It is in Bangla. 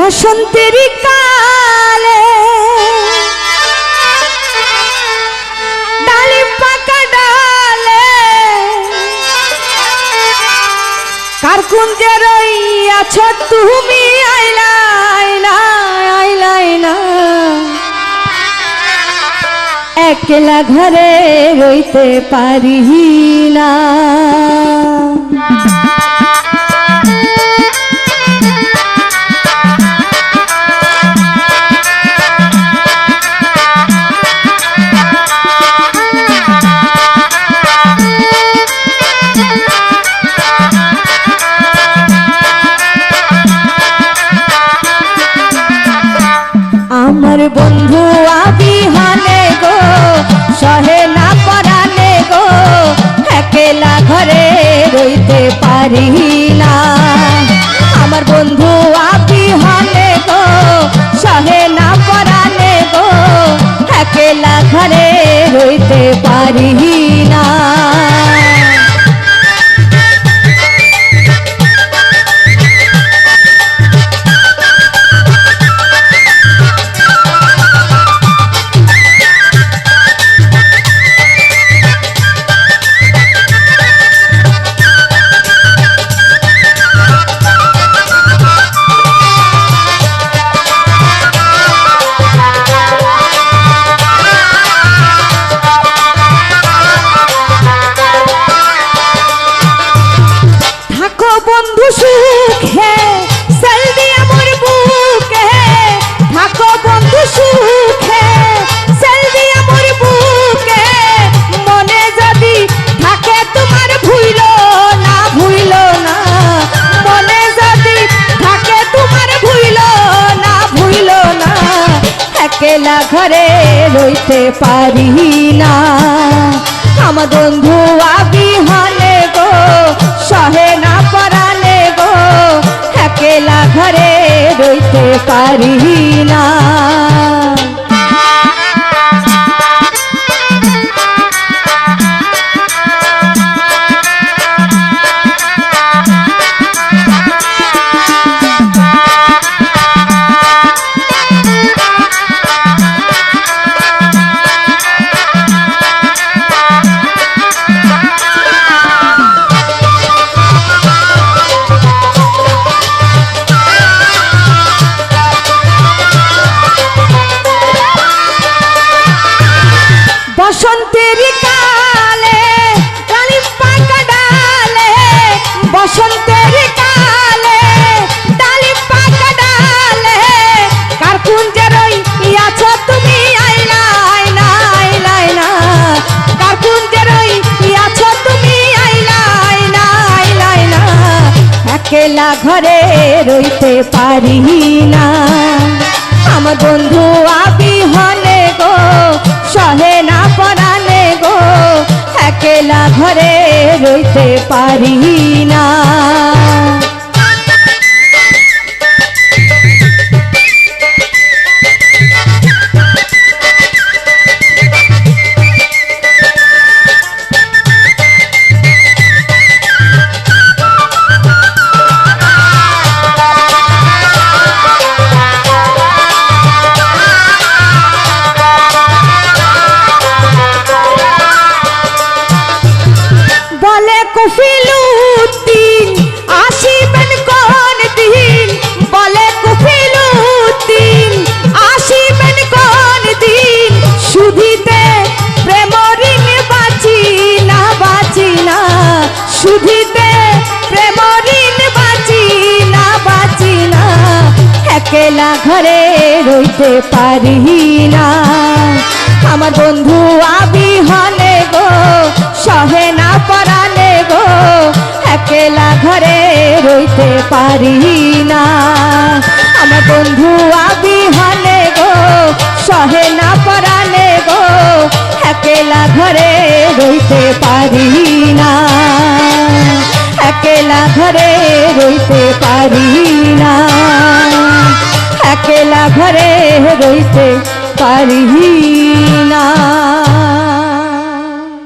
বসন্তের কালে ডালিম পাকা ডালে কার কুঞ্জে রইয়াছ, তুমি আইলা আইলা আইলা আইলা একলা ঘরে রইতে পারি না। আমার বন্ধু আবিহানে গো, সহে না পরানে গো, একলা ঘরে রইতে পারি না। আমার বন্ধু আবিহানে গো, সহে না পরানে গো, একলা ঘরে রইতে পারি না। একলা ঘরে রইতে পারি না। আমার বন্ধু আবিহানে গো, সহে না পরানে গো, একেলা ঘরে রইতে পারি না। একলা ঘরে রইতে পারি না। আমার বন্ধু আবি হলে গো, সহে না পড়ালে গো, একলা ঘরে রইতে পারি না। একলা ঘরে রইতে পারি না। আমার বন্ধু আবি হলে গো, সহে না পরানে গো, একলা ঘরে রইতে পারি না। আমার বন্ধু আবিহনে গো, সহে না পরানে গো, একলা ঘরে রইতে পারি না। একলা ঘরে রইতে পারি না। একলা ঘরে রইতে পারি না।